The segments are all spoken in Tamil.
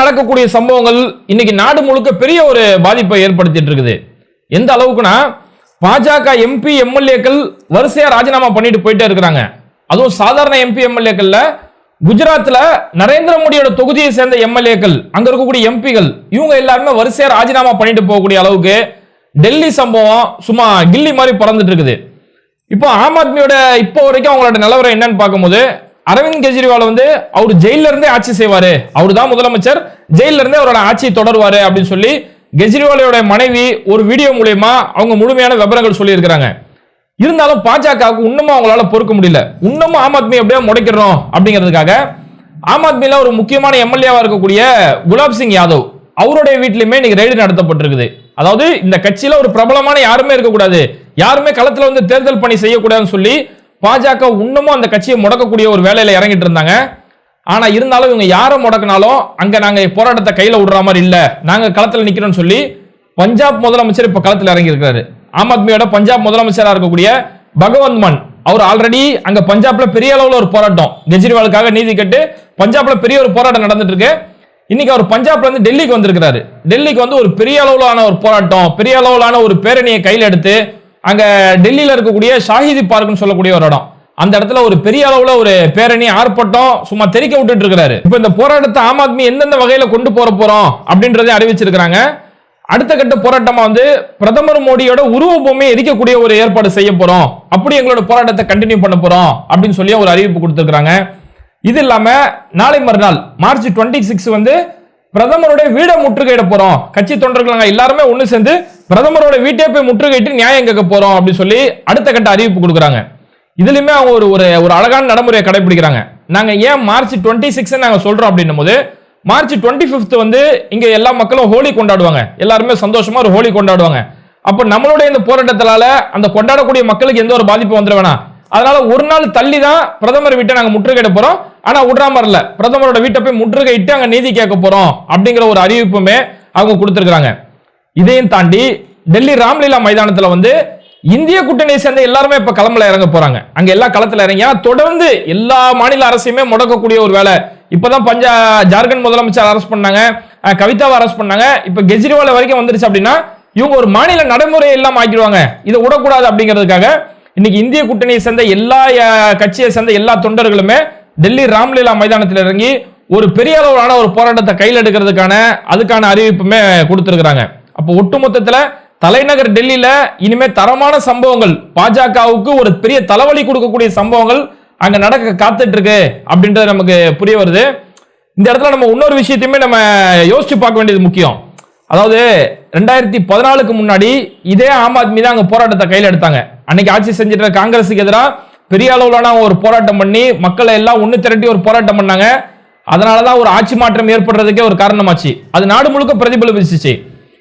நடக்கக்கூடிய சம்பவங்கள் இன்னைக்கு நாடு முழுக்க பெரிய ஒரு பாதிப்பை ஏற்படுத்திட்டு இருக்குது. எந்த அளவுக்குனா பாஜக எம்பி எம்எல்ஏக்கள் வரிசையா ராஜினாமா பண்ணிட்டு போயிட்டே இருக்கிறாங்க. அதுவும் சாதாரண எம்பி எம்எல்ஏக்கள்ல குஜராத்ல நரேந்திர மோடியோட தொகுதியை சேர்ந்த எம்எல்ஏக்கள் அங்க இருக்கக்கூடிய எம்பிகள் இவங்க எல்லாருமே வரிசையா ராஜினாமா பண்ணிட்டு போகக்கூடிய அளவுக்கு டெல்லி சம்பவம் சும்மா கில்லி மாதிரி பறந்துட்டு இருக்குது. இப்போ ஆம் ஆத்மியோட இப்போ வரைக்கும் அவங்களோட நிலவரம் என்னன்னு பார்க்கும்போது அரவிந்த் கெஜ்ரிவால் வந்து அவர் ஜெயில இருந்தே ஆட்சி செய்வாரு. அவர் தான் முதலமைச்சர். ஜெயில இருந்தே அவரோட ஆட்சி தொடருவாரு அப்படின்னு சொல்லி கெஜ்ரிவாலோட மனைவி ஒரு வீடியோ மூலயமா அவங்க முழுமையான விவரங்கள் சொல்லியிருக்கிறாங்க. இருந்தாலும் பாஜகவுக்கு இன்னமும் அவங்களால பொறுக்க முடியல. இன்னமும் ஆம் ஆத்மி அப்படியே முடைக்கிறோம் அப்படிங்கிறதுக்காக ஆம் ஆத்மியில ஒரு முக்கியமான எம்எல்ஏவா இருக்கக்கூடிய குலாப் சிங் யாதவ் அவருடைய வீட்லயுமே இன்னைக்கு ரெய்டு நடத்தப்பட்டிருக்குது. அதாவது இந்த கட்சியில ஒரு பிரபலமான யாருமே இருக்கக்கூடாது. யாருமே களத்துல வந்து தேர்தல் பணி செய்யக்கூடாதுன்னு சொல்லி பாஜக இன்னமும் அந்த கட்சியை முடக்கக்கூடிய ஒரு வேலையில இறங்கிட்டு இருந்தாங்க. ஆனா இருந்தாலும் இவங்க யாரை முடக்கினாலும் அங்க நாங்க போராட்டத்தை கையில விடுற மாதிரி இல்ல. நாங்க களத்துல நிக்கிறோம்னு சொல்லி பஞ்சாப் முதலமைச்சர் இப்ப களத்துல இறங்கி இருக்கிறாரு ஆம் ஆத்மியோட பஞ்சாப் முதலமைச்சரா இருக்கக்கூடிய பகவந்த் மன் அவர் ஆல்ரெடி அங்க பஞ்சாப்ல பெரிய அளவுல ஒரு போராட்டம். கெஜ்ரிவாலுக்காக நீதி கேட்டு பஞ்சாப்ல பெரிய ஒரு போராட்டம் நடந்துட்டு இருக்கு. இன்னைக்கு அவர் பஞ்சாப்ல இருந்து டெல்லிக்கு வந்திருக்கிறாரு. டெல்லிக்கு வந்து ஒரு பெரிய அளவிலான ஒரு போராட்டம் பெரிய அளவிலான ஒரு பேரணியை கையில் எடுத்து அங்கே டெல்லியில் இருக்கக்கூடிய ஷாஹிதி பார்க்னு சொல்லக்கூடிய ஒரு இடம். அந்த இடத்துல ஒரு பெரிய அளவுல ஒரு பேரணி ஆர்ப்பாட்டம் சும்மா தெறிக்க விட்டுட்டு இருக்கிறாரு. இப்ப இந்த போராட்டத்தை ஆம் ஆத்மி எந்தெந்த வகையில கொண்டு போற போறோம் அப்படின்றதை அறிவிச்சிருக்கிறாங்க. அடுத்த கட்ட போராட்டமா வந்து பிரதமர் மோடியோட உருவ பொம்மையை எரிக்கக்கூடிய ஒரு ஏற்பாடு செய்ய போறோம். அப்படி எங்களோட போராட்டத்தை கண்டினியூ பண்ண போறோம் அப்படின்னு சொல்லி ஒரு அறிவிப்பு கொடுத்திருக்காங்க இது இல்லாம நாளை மறுநாள் மார்ச் டுவெண்ட்டி சிக்ஸ் வந்து பிரதமருடைய வீடை முற்றுகையிட போறோம். கட்சி தொண்டர்கள் எல்லாருமே ஒன்று சேர்ந்து பிரதமரோட வீட்டை போய் முற்றுகையிட்டு நியாயம் கேட்க போறோம் அப்படின்னு சொல்லி அடுத்த கட்ட அறிவிப்பு கொடுக்குறாங்க. இதுலயுமே அவங்க ஒரு ஒரு ஒரு அழகான நடைமுறையை கடைபிடிக்கிறாங்க. நாங்க ஏன் மார்ச் டுவெண்ட்டி சிக்ஸ் நாங்க சொல்றோம் அப்படின்னும் போது மார்ச் டுவெண்ட்டி ஃபிஃப்த் வந்து இங்க எல்லா மக்களும் ஹோலி கொண்டாடுவாங்க. எல்லாருமே சந்தோஷமா ஒரு ஹோலி கொண்டாடுவாங்க. அப்ப நம்மளுடைய இந்த போராட்டத்தினால அந்த கொண்டாடக்கூடிய மக்களுக்கு எந்த ஒரு பாதிப்பு வந்துட வேணாம். அதனால ஒரு நாள் தள்ளி தான் பிரதமர் வீட்டை நாங்க முற்றுகையிட போறோம். ஆனா விடுற மாதிரி இல்ல. பிரதமரோட வீட்டை போய் முற்றுகையிட்டு அங்க நீதி கேட்க போறோம் அப்படிங்கிற ஒரு அறிவிப்புமே அவங்க கொடுத்துருக்காங்க இதையும் தாண்டி டெல்லி ராம்லீலா மைதானத்தில் வந்து இந்திய கூட்டணியை சேர்ந்த எல்லாருமே இப்ப களம்ல இறங்க போறாங்க. அங்க எல்லா களத்துல இறங்கி தொடர்ந்து எல்லா மாநில அரசையுமே முடக்கக்கூடிய ஒரு வேலை. இப்பதான் பஞ்சா ஜார்க்கண்ட் முதலமைச்சர் அரெஸ்ட் பண்ணாங்க. கவிதாவை அரெஸ்ட் பண்ணாங்க. இப்ப கெஜ்ரிவால் வரைக்கும் வந்துருச்சு அப்படின்னா இவங்க ஒரு மாநில நடைமுறை எல்லாம் ஆக்கிடுவாங்க. இதை விடக்கூடாது அப்படிங்கிறதுக்காக இன்னைக்கு இந்திய கூட்டணியை சேர்ந்த எல்லா கட்சியை சேர்ந்த எல்லா தொண்டர்களுமே டெல்லி ராம்லீலா மைதானத்தில் இறங்கி ஒரு பெரிய அளவிலான ஒரு போராட்டத்தை கையில் எடுக்கிறதுக்கான அதுக்கான அறிவிப்புமே கொடுத்துருக்குறாங்க. அப்போ ஒட்டுமொத்தத்துல தலைநகர் டெல்லியில இனிமே தரமான சம்பவங்கள் பாஜகவுக்கு ஒரு பெரிய தலைவலி கொடுக்கக்கூடிய சம்பவங்கள் அங்க நடக்க காத்துட்டு இருக்கு அப்படின்றது நமக்கு புரிய வருது. இந்த இடத்துல நம்ம இன்னொரு விஷயத்தையுமே நம்ம யோசிச்சு பார்க்க வேண்டியது முக்கியம். அதாவது ரெண்டாயிரத்தி பதினாலுக்கு முன்னாடி இதே ஆம் ஆத்மி தான் அங்க போராட்டத்தை கையில் எடுத்தாங்க. அன்னைக்கு ஆட்சி செஞ்சிட்ட காங்கிரஸுக்கு எதிராக பெரிய அளவிலான ஒரு போராட்டம் பண்ணி மக்களை எல்லாம் ஒன்று திரட்டி ஒரு போராட்டம் பண்ணாங்க. அதனாலதான் ஒரு ஆட்சி மாற்றம் ஏற்படுறதுக்கே ஒரு காரணமாச்சு. அது நாடு முழுக்க பிரதிபலிச்சிச்சு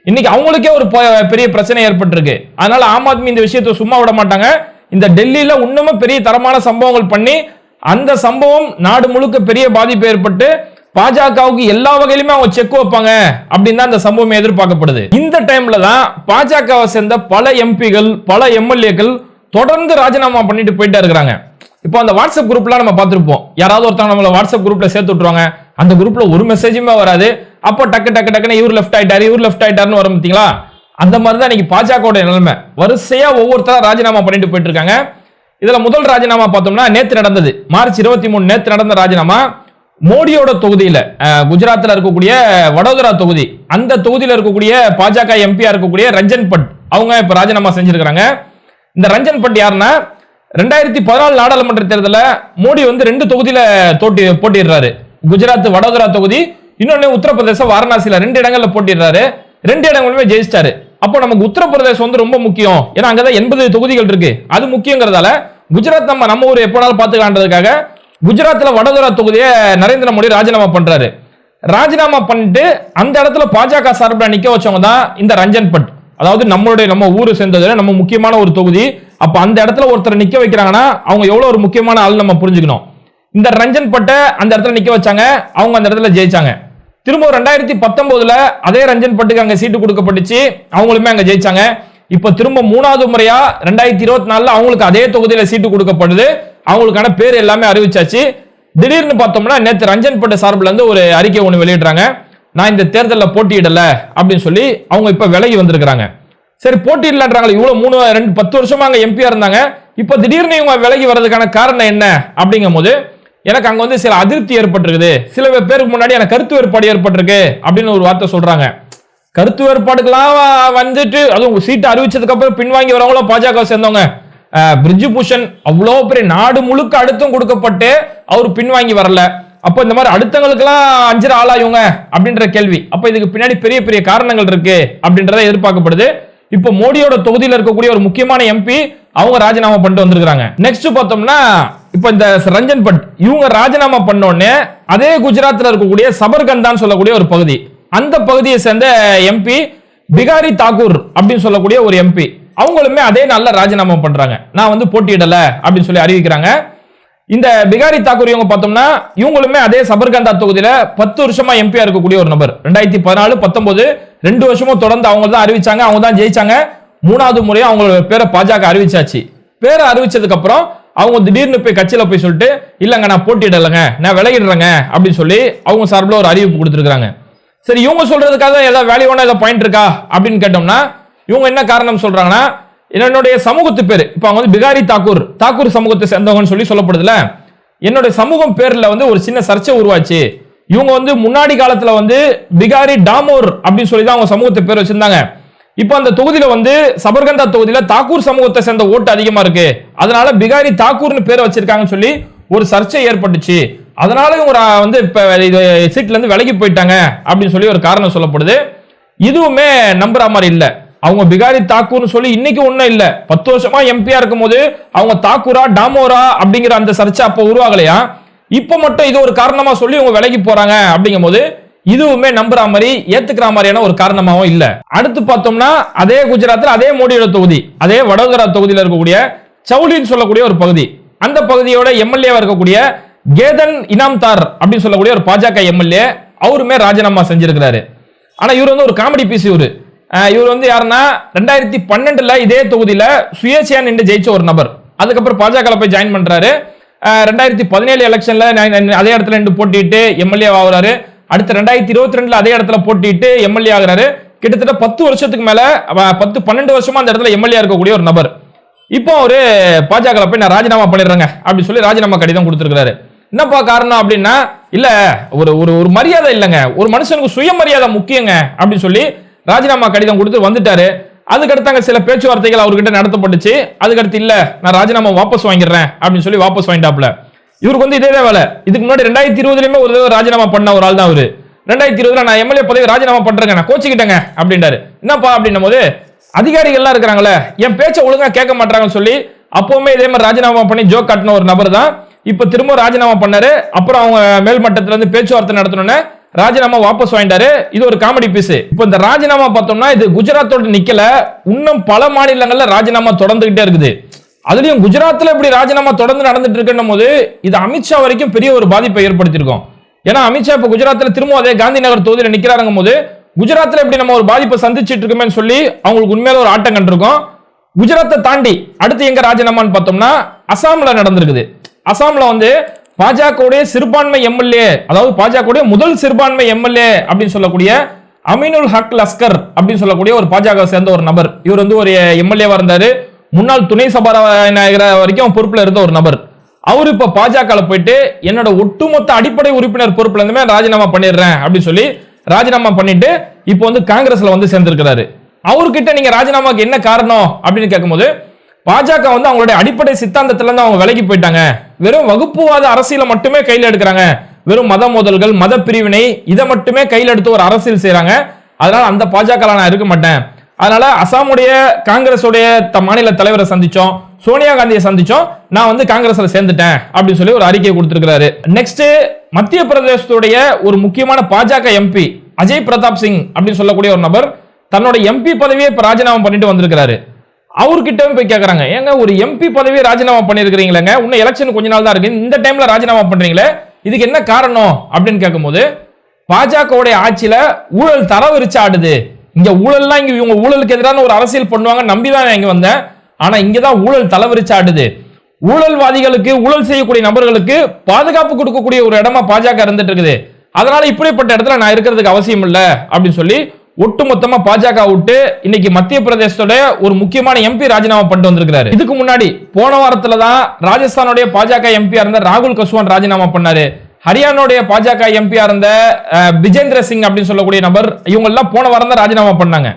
இன்னைக்கு அவங்களுக்கே ஒரு ப- பெரிய பிரச்சனை ஏற்பட்டிருக்கு. அதனால ஆம் ஆத்மி இந்த விஷயத்தை சும்மா விட மாட்டாங்க. இந்த டெல்லியில இன்னமும் பெரிய தரமான சம்பவங்கள் பண்ணி அந்த சம்பவம் நாடு முழுக்க பெரிய பாதிப்பு ஏற்பட்டு பாஜகவுக்கு எல்லா வகையிலுமே அவங்க செக் வைப்பாங்க அப்படின்னு தான் இந்த சம்பவம் எதிர்பார்க்கப்படுது. இந்த டைம்ல தான் பாஜகவை சேர்ந்த பல எம்பிகள் பல எம்எல்ஏக்கள் தொடர்ந்து ராஜினாமா பண்ணிட்டு போயிட்டே இருக்கிறாங்க. இப்போ அந்த வாட்ஸ்அப் குரூப்லாம் நம்ம பார்த்துருப்போம். யாராவது ஒருத்தவங்க நம்மளை வாட்ஸ்அப் குரூப்ல சேர்த்து விட்டுருவாங்க. அந்த குரூப்ல ஒரு மெசேஜுமே வராது. அப்போ டக்கு டக்கு டக்குன்னு இவர் லெஃப்ட் ஆயிட்டாரு இவர் லெஃப்ட் ஆயிட்டாருன்னு வரும் பார்த்தீங்களா? அந்த மாதிரி தான் இன்னைக்கு பாஜகவோட நிலைமை. வரிசையா ஒவ்வொருத்தரா ராஜினாமா பண்ணிட்டு போயிட்டு இருக்காங்க இதுல முதல் ராஜினாமா பார்த்தோம்னா நேற்று நடந்தது. மார்ச் இருபத்தி மூணு நேற்று நடந்த ராஜினாமா. மோடியோட தொகுதியில குஜராத்தில் இருக்கக்கூடிய வடோதரா தொகுதி. அந்த தொகுதியில் இருக்கக்கூடிய பாஜக எம்பியா இருக்கக்கூடிய ரஞ்சன் பட் அவங்க இப்ப ராஜினாமா செஞ்சிருக்கிறாங்க. இந்த ரஞ்சன் பட் யாருன்னா ரெண்டாயிரத்தி பதினாலு நாடாளுமன்ற தேர்தலில் மோடி வந்து ரெண்டு தொகுதியில தோட்டி போட்டிடுறாரு குஜராத் வடோதரா தொகுதி இன்னொன்னு உத்தரப்பிரதேசம் வாரணாசியில ரெண்டு இடங்கள்ல போட்டிடுறாரு. ரெண்டு இடங்களுமே ஜெயிச்சிட்டாரு. அப்போ நமக்கு உத்தரப்பிரதேசம் வந்து ரொம்ப முக்கியம். ஏன்னா அங்கதான் எண்பது தொகுதிகள் இருக்கு. அது முக்கியங்கிறதால குஜராத் நம்ம நம்ம ஊர் எப்போனாலும் பார்த்துக்கலான்றதுக்காக குஜராத்ல வடோதரா தொகுதியை நரேந்திர மோடி ராஜினாமா பண்றாரு. ராஜினாமா பண்ணிட்டு அந்த இடத்துல பாஜக சார்பில் நிக்க வச்சவங்க தான் இந்த ரஞ்சன் பட். அதாவது நம்மளுடைய நம்ம ஊரை சேர்ந்ததுல நம்ம முக்கியமான ஒரு தொகுதி. அப்ப அந்த இடத்துல ஒருத்தர் நிக்க வைக்கிறாங்கன்னா அவங்க எவ்வளவு ஒரு முக்கியமான ஆள் நம்ம புரிஞ்சுக்கணும். இந்த ரஞ்சன் பட்டை அந்த இடத்துல நிக்க வச்சாங்க. அவங்க அந்த இடத்துல ஜெயிச்சாங்க. திரும்ப ரெண்டாயிரத்தி பத்தொன்பதுல அதே ரஞ்சன் பட்டுக்கு அங்க சீட்டு கொடுக்கப்பட்டுச்சு. அவங்களுமே அங்க ஜெயிச்சாங்க. இப்ப திரும்ப மூணாவது முறையா ரெண்டாயிரத்தி இருபத்தி நாலுல அவங்களுக்கு அதே தொகுதியில சீட்டு கொடுக்கப்படுது. அவங்களுக்கான பேர் எல்லாமே அறிவிச்சாச்சு. திடீர்னு பார்த்தோம்னா நேற்று ரஞ்சன் பட்டு சார்பில் இருந்து ஒரு அறிக்கை ஒன்று வெளியிடுறாங்க. நான் இந்த தேர்தலில் போட்டியிடல அப்படின்னு சொல்லி அவங்க இப்ப விலகி வந்திருக்கிறாங்க. சரி போட்டியிடலன்றாங்களே இவ்வளவு மூணு ரெண்டு பத்து வருஷமா அங்க எம்பியா இருந்தாங்க. இப்ப திடீர்னு இவங்க விலகி வர்றதுக்கான காரணம் என்ன அப்படிங்கும் போது எனக்கு அங்க வந்து சில அதிருப்தி ஏற்பட்டிருக்குது. சில பேருக்கு முன்னாடி எனக்கு கருத்து வேறுபாடு ஏற்பட்டிருக்கு அப்படின்னு ஒரு வார்த்தை சொல்றாங்க. கருத்து வேறுபாடுக்கெல்லாம் வந்துட்டு அதுவும் சீட்டு அறிவிச்சதுக்கு அப்புறம் பின்வாங்கி வரவங்களும் பாஜக சேர்ந்தவங்க. அஹ், பிரிஜு பூஷன் அவ்வளோ பெரிய நாடு முழுக்க அழுத்தம் கொடுக்கப்பட்டு அவர் பின்வாங்கி வரல. அப்போ இந்த மாதிரி அடுத்தவங்களுக்குலாம் அஞ்சிர ஆளாயுங்க அப்படின்ற கேள்வி. அப்போ இதுக்கு பின்னாடி பெரிய பெரிய காரணங்கள் இருக்கு அப்படின்றத எதிர்பார்க்கப்படுது. இப்போ மோடியோட தொகுதியில் இருக்கக்கூடிய ஒரு முக்கியமான எம்பி அவங்க ராஜினாமா பண்ணிட்டு வந்திருக்காங்க நெக்ஸ்ட் பார்த்தோம்னா இப்போ இந்த ரஞ்சன் பட் இவங்க ராஜினாமா பண்ணோடனே அதே குஜராத்தில் இருக்கக்கூடிய சபர்கந்தான்னு சொல்லக்கூடிய ஒரு பகுதி. அந்த பகுதியை சேர்ந்த எம்பி பிகாரி தாக்கூர் அப்படின்னு சொல்லக்கூடிய ஒரு எம்பி அவங்களுமே அதே நாளில் ராஜினாமா பண்றாங்க. நான் வந்து போட்டியிடலை அப்படின்னு சொல்லி அறிவிக்கிறாங்க. இந்த பிகாரி தாக்கூர் இவங்க பார்த்தோம்னா இவங்களுமே அதே சபர்கந்தா தொகுதியில பத்து வருஷமா எம்பியா இருக்கக்கூடிய ஒரு நபர். ரெண்டாயிரத்தி பதினாலு பத்தொன்பது ரெண்டு வருஷமும் தொடர்ந்து அவங்க தான் அறிவிச்சாங்க அவங்க தான் ஜெயிச்சாங்க. மூணாவது முறையும் அவங்களோட பேரை பாஜக அறிவிச்சாச்சு. பேரை அறிவிச்சதுக்கு அப்புறம் அவங்க திடீர்னு போய் கட்சியில போய் சொல்லிட்டு இல்லங்க நான் போட்டியிடலைங்க நான் விலகிடுறேங்க அப்படின்னு சொல்லி அவங்க சார்பில் ஒரு அறிவிப்பு கொடுத்துருக்காங்க சரி இவங்க சொல்றதுக்காக ஏதாவது வேல்யூவான ஏதாவது பாயிண்ட் இருக்கா? அப்படின்னு கேட்டோம்னா இவங்க என்ன காரணம் சொல்றாங்கன்னா என்னுடைய சமூகத்து பேர். இப்போ அவங்க வந்து பிகாரி தாக்கூர் தாக்கூர் சமூகத்தை சேர்ந்தவங்கன்னு சொல்லி சொல்லப்படுதுல. என்னுடைய சமூகம் பேரில் வந்து ஒரு சின்ன சர்ச்சை உருவாச்சு. இவங்க வந்து முன்னாடி காலத்தில் வந்து பிகாரி டாமோர் அப்படின்னு சொல்லி தான் அவங்க சமூகத்தை பேர் வச்சிருந்தாங்க. இப்போ அந்த தொகுதியில் வந்து சபர்கந்தா தொகுதியில் தாக்கூர் சமூகத்தை சேர்ந்த ஓட்டு அதிகமாக இருக்கு. அதனால பிகாரி தாக்கூர்னு பேர் வச்சிருக்காங்கன்னு சொல்லி ஒரு சர்ச்சை ஏற்பட்டுச்சு. அதனால இவங்க வந்து இப்போ இது சீட்லேருந்து விலகி போயிட்டாங்க அப்படின்னு சொல்லி ஒரு காரணம் சொல்லப்படுது. இதுவுமே நம்புற மாதிரி இல்லை. அவங்க பிகாரி தாக்கூர்னு சொல்லி இன்னைக்கு ஒன்றும் இல்லை. பத்து வருஷமா எம்பியா இருக்கும்போது அவங்க தாக்கூரா டாமோரா அப்படிங்கிற அந்த சர்ச்சை அப்போ உருவாகலையா? இப்போ மட்டும் இது ஒரு காரணமா சொல்லி இவங்க விலகி போறாங்க அப்படிங்கும் போது இதுவுமே நம்புற மாதிரி ஏத்துக்கிற மாதிரியான ஒரு காரணமாவும் இல்ல. அடுத்து பார்த்தோம்னா அதே குஜராத்தில் அதே மோடியோட தொகுதி அதே வடோதரா தொகுதியில் இருக்கக்கூடிய சவுலின்னு சொல்லக்கூடிய ஒரு பகுதி. அந்த பகுதியோட எம்எல்ஏவா இருக்கக்கூடிய கேதன் இனாம்தார் அப்படின்னு சொல்லக்கூடிய ஒரு பாஜக எம்எல்ஏ அவருமே ராஜினாமா செஞ்சிருக்கிறாரு. ஆனா இவர் வந்து ஒரு காமெடி பீஸ் இவரு. இவர் வந்து யாருன்னா ரெண்டாயிரத்தி பன்னெண்டுல இதே தொகுதியில சுயேட்சையா நின்று ஜெயிச்ச ஒரு நபர். அதுக்கப்புறம் பாஜக போய் ஜாயின் பண்றாரு. ரெண்டாயிரத்தி பதினேழு எலெக்ஷன்ல நான் அதே இடத்துல நின்று போட்டிட்டு எம்எல்ஏ ஆகுறாரு. அடுத்து ரெண்டாயிரத்தி இருபத்தி ரெண்டுல அதே இடத்துல போட்டிட்டு எம்எல்ஏ ஆகுறாரு. கிட்டத்தட்ட பத்து வருஷத்துக்கு மேல பத்து பன்னெண்டு வருஷமா அந்த இடத்துல எம்எல்ஏ இருக்கக்கூடிய ஒரு நபர். இப்போ ஒரு பாஜக போய் நான் ராஜினாமா பண்ணிடுறேங்க அப்படின்னு சொல்லி ராஜினாமா கடிதம் கொடுத்துருக்காரு என்னப்பா காரணம் அப்படின்னா இல்ல ஒரு ஒரு ஒரு மரியாதை இல்லைங்க. ஒரு மனுஷனுக்கு சுயமரியாதை முக்கியங்க அப்படின்னு சொல்லி ராஜினாமா கடிதம் கொடுத்து வந்துட்டாரு. அதுக்கடுத்து அங்கே சில பேச்சுவார்த்தைகள் அவர்கிட்ட நடத்தப்பட்டுச்சு. அதுக்கடுத்து இல்லை நான் ராஜினாமா வாபஸ் வாங்கிடுறேன் அப்படின்னு சொல்லி வாபஸ் வாங்கிட்டாப்ல இவருக்கு வந்து இதே வேலை. இதுக்கு முன்னாடி ரெண்டாயிரத்தி இருபதுலையுமே ஒரு தடவை ராஜினாமா பண்ண ஒரு ஆள் தான் அவரு ரெண்டாயிரத்தி இருபதுல நான் எம்எல்ஏ பதவி ராஜினாமா பண்றேங்க நான் கோச்சிக்கிட்டேங்க அப்படின்றாரு. என்னப்பா அப்படின்னும் போது அதிகாரிகள்லாம் இருக்கிறாங்களே என் பேச்சை ஒழுங்கா கேட்க மாட்டாங்கன்னு சொல்லி அப்பவுமே இதே மாதிரி ராஜினாமா பண்ணி ஜோக் காட்டின ஒரு நபர் தான் இப்ப திரும்ப ராஜினாமா பண்ணாரு. அப்புறம் அவங்க மேல்மட்டத்திலேருந்து இருந்து பேச்சுவார்த்தை நடத்தணும்னு ராஜினாமா வாபஸ் வாங்கிட்டாரு. இது ஒரு காமெடி பீஸ் இப்போ இந்த ராஜினாமா பார்த்தோம்னா இது குஜராத்தோட நிக்கல. இன்னும் பல மாநிலங்கள்ல ராஜினாமா தொடர்ந்துகிட்டே இருக்குது. அதுலயும் குஜராத்ல இப்படி ராஜினாமா தொடர்ந்து நடந்துட்டு இருக்குன்னும் போது இது அமித்ஷா வரைக்கும் பெரிய ஒரு பாதிப்பை ஏற்படுத்தியிருக்கோம். ஏன்னா அமித்ஷா இப்ப குஜராத்ல திரும்ப அதே காந்தி நகர் தொகுதியில நிக்கிறாருங்கும் போது குஜராத்ல இப்படி நம்ம ஒரு பாதிப்பை சந்திச்சுட்டு இருக்கோமேன்னு சொல்லி அவங்களுக்கு உண்மையில ஒரு ஆட்டம் கண்டிருக்கோம். குஜராத்தை தாண்டி அடுத்து எங்க ராஜினாமான்னு பார்த்தோம்னா அசாம்ல நடந்திருக்குது. அசாம்ல வந்து பாஜகவுடைய சிறுபான்மை எம்எல்ஏ அதாவது பாஜகவுடைய முதல் சிறுபான்மை எம்எல்ஏ அப்படின்னு சொல்லக்கூடிய அமீனுல் ஹக் லஸ்கர் அப்படின்னு சொல்லக்கூடிய ஒரு பாஜக சேர்ந்த ஒரு நபர். இவர் வந்து ஒரு எம்எல்ஏவா இருந்தாரு. முன்னாள் துணை சபாநாயகர் வரைக்கும் பொறுப்புல இருந்த ஒரு நபர். அவர் இப்ப பாஜக போயிட்டு என்னோட ஒட்டுமொத்த அடிப்படை உறுப்பினர் பொறுப்புல இருந்துமே ராஜினாமா பண்ணிடுறேன் அப்படின்னு சொல்லி ராஜினாமா பண்ணிட்டு இப்போ வந்து காங்கிரஸ்ல வந்து சேர்ந்திருக்கிறாரு. அவர்கிட்ட நீங்க ராஜினாமாக்கு என்ன காரணம் அப்படின்னு கேட்கும்போது பாஜக வந்து அவங்களுடைய அடிப்படை சித்தாந்தத்துல இருந்து அவங்க விலகி போயிட்டாங்க. வெறும் வகுப்புவாத அரசியலை மட்டுமே கையில் எடுக்கிறாங்க. வெறும் மத மோதல்கள் மத பிரிவினை இதை மட்டுமே கையில் எடுத்து ஒரு அரசியல் செய்யறாங்க அதனால அந்த பாஜக நான் இருக்க மாட்டேன். அதனால அசாமுடைய காங்கிரஸுடைய த- மாநில தலைவரை சந்திச்சோம் சோனியா காந்தியை சந்திச்சோம் நான் வந்து காங்கிரஸ்ல சேர்ந்துட்டேன் அப்படின்னு சொல்லி ஒரு அறிக்கை கொடுத்திருக்கிறாரு. நெக்ஸ்ட் மத்திய பிரதேசத்துடைய ஒரு முக்கியமான பாஜக எம்பி அஜய் பிரதாப் சிங் அப்படின்னு சொல்லக்கூடிய ஒரு நபர் தன்னோட எம்பி பதவியை இப்ப ராஜினாமா பண்ணிட்டு வந்திருக்கிறாரு. அவர்கிட்டவும் போய் கேட்கறாங்க ஏங்க ஒரு எம்பி பதவியை ராஜினாமா பண்ணிருக்கிறீங்களேங்க இன்னும் எலெக்ஷன் கொஞ்ச நாள் தான் இருக்கு. இந்த டைம்ல ராஜினாமா பண்றீங்களே? இதுக்கு என்ன காரணம்? அப்படின்னு கேட்கும்போது பாஜகவுடைய ஆட்சியில ஊழல் தரவிரிச்சு ஆடுது. இங்க ஊழல்லாம் இங்க இவங்க ஊழலுக்கு எதிரான ஒரு அரசியல் பண்ணுவாங்க நம்பி தான் இங்க வந்தேன். ஆனா இங்கதான் ஊழல் தலைவிரிச்சு ஆடுது. ஊழல்வாதிகளுக்கு ஊழல் செய்யக்கூடிய நபர்களுக்கு பாதுகாப்பு கொடுக்கக்கூடிய ஒரு இடமா பாஜக இருந்துட்டு இருக்குது. அதனால இப்படிப்பட்ட இடத்துல நான் இருக்கிறதுக்கு அவசியம் இல்லை அப்படின்னு சொல்லி ஒட்டுமொத்தமா பாஜக விட்டு இன்னைக்கு மத்திய பிரதேசத்தோட ஒரு முக்கியமான எம்பி ராஜினாமா பண்ணிட்டு வந்திருக்காரு இதுக்கு முன்னாடி போன வாரத்துல தான் ராஜஸ்தானுடைய பாஜக எம்பியா இருந்த ராகுல் கஸ்வான் ராஜினாமா பண்ணாரு. ஹரியானாவுடைய பாஜக எம்பியா இருந்த பிஜேந்திர சிங் அப்படின்னு சொல்லக்கூடிய நபர் இவங்க எல்லாம் போன வாரம் தான் ராஜினாமா பண்ணாங்க.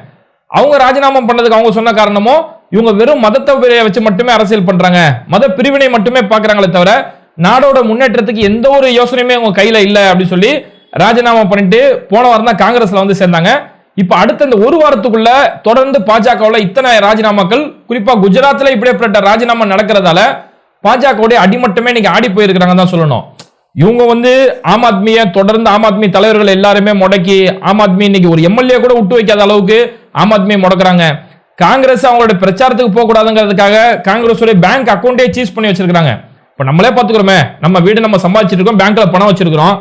அவங்க ராஜினாமா பண்ணதுக்கு அவங்க சொன்ன காரணமும் இவங்க வெறும் மதத்தை வச்சு மட்டுமே அரசியல் பண்றாங்க. மத பிரிவினை மட்டுமே பாக்குறாங்களே தவிர நாடோட முன்னேற்றத்துக்கு எந்த ஒரு யோசனையுமே அவங்க கையில இல்ல அப்படின்னு சொல்லி ராஜினாமா பண்ணிட்டு போன வாரம் தான் காங்கிரஸ்ல வந்து சேர்ந்தாங்க. இப்ப அடுத்த இந்த ஒரு வாரத்துக்குள்ள தொடர்ந்து பாஜகவுல இத்தனை ராஜினாமாக்கள் குறிப்பா குஜராத்ல இப்படிப்பட்ட ராஜினாமா நடக்கிறதால பாஜகவுடைய அடிமட்டமே இன்னைக்கு ஆடி போயிருக்கிறாங்க தான் சொல்லணும். இவங்க வந்து ஆம் ஆத்மியை தொடர்ந்து ஆம் ஆத்மி தலைவர்கள் எல்லாருமே முடக்கி ஆம் ஆத்மி இன்னைக்கு ஒரு எம்எல்ஏ கூட விட்டு வைக்காத அளவுக்கு ஆம் ஆத்மியை முடக்கிறாங்க. காங்கிரஸ் அவங்களோட பிரச்சாரத்துக்கு போக கூடாதுங்கிறதுக்காக காங்கிரஸோட பேங்க் அக்கௌண்டே சீஸ் பண்ணி வச்சிருக்காங்க இப்ப நம்மளே பாத்துக்கிறோமே நம்ம வீடு நம்ம சம்பாதிச்சிருக்கோம் பேங்க்ல பணம் வச்சிருக்கிறோம்.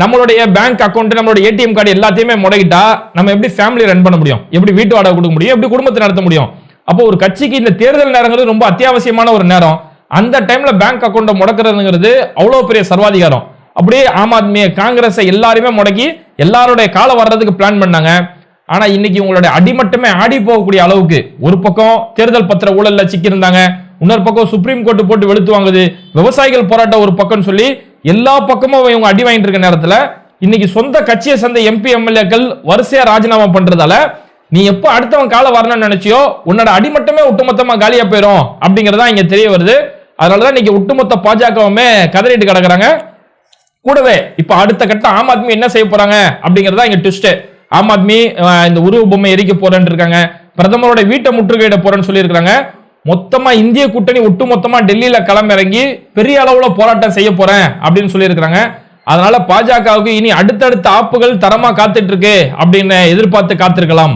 நம்மளுடைய பேங்க் அக்கௌண்ட் நம்மளுடைய ஏடிஎம் கார்டு எல்லாத்தையுமே முடக்கிட்டா நம்ம எப்படி ஃபேமிலி ரன் பண்ண முடியும்? எப்படி வீட்டு வாடகை கொடுக்க முடியும்? எப்படி குடும்பத்தை நடத்த முடியும்? அப்போ ஒரு கட்சிக்கு இந்த தேர்தல் நேரங்கிறது ரொம்ப அத்தியாவசியமான ஒரு நேரம். அந்த டைம்ல பேங்க் அக்கௌண்ட்டை முடக்கிறதுங்கிறது அவ்வளோ பெரிய சர்வாதிகாரம். அப்படியே ஆம் ஆத்மி காங்கிரஸை எல்லாருமே முடக்கி எல்லாருடைய காலம் வர்றதுக்கு பிளான் பண்ணாங்க. ஆனா இன்னைக்கு உங்களுடைய அடிமட்டமே ஆடி போகக்கூடிய அளவுக்கு ஒரு பக்கம் தேர்தல் பத்திர ஊழல்ல சிக்கியிருந்தாங்க. இன்னொரு பக்கம் சுப்ரீம் கோர்ட் போட்டு வெளுத்து வாங்குது. விவசாயிகள் போராட்டம் ஒரு பக்கம் சொல்லி எல்லா பக்கமும் இவங்க அடி வாங்கிட்டு இருக்க நேரத்துல இன்னைக்கு சொந்த கட்சியை சேர்ந்த எம்பி எம்எல்ஏக்கள் வரிசையா ராஜினாமா பண்றதால நீ எப்போ அடுத்தவன் காலை வரணும்னு நினைச்சியோ உன்னோட அடிமட்டமே ஒட்டுமொத்தமா காலியா போயிரும் அப்படிங்கறதா இங்க தெரிய வருது. அதனாலதான் இன்னைக்கு ஒட்டுமொத்த பாஜகவுமே கதறிட்டு கிடக்குறாங்க. கூடவே இப்ப அடுத்த கட்ட ஆம் ஆத்மி என்ன செய்ய போறாங்க அப்படிங்கறதா இங்க ட்விஸ்ட் ஆம் ஆத்மி இந்த உருவ பொம்மை எரிக்க போறேன்னு இருக்காங்க. பிரதமரோட வீட்டை முற்றுகையிட போறேன்னு சொல்லியிருக்காங்க மொத்தமா இந்திய கூட்டணி ஒட்டுமொத்தமா டெல்லியில களமிறங்கி பெரிய அளவுல போராட்டம் செய்ய போறேன் அப்படின்னு சொல்லியிருக்கிறாங்க. அதனால பாஜகவுக்கு இனி அடுத்தடுத்த ஆப்புகள் தரமா காத்துட்டு இருக்கு அப்படின்னு எதிர்பார்த்து காத்திருக்கலாம்.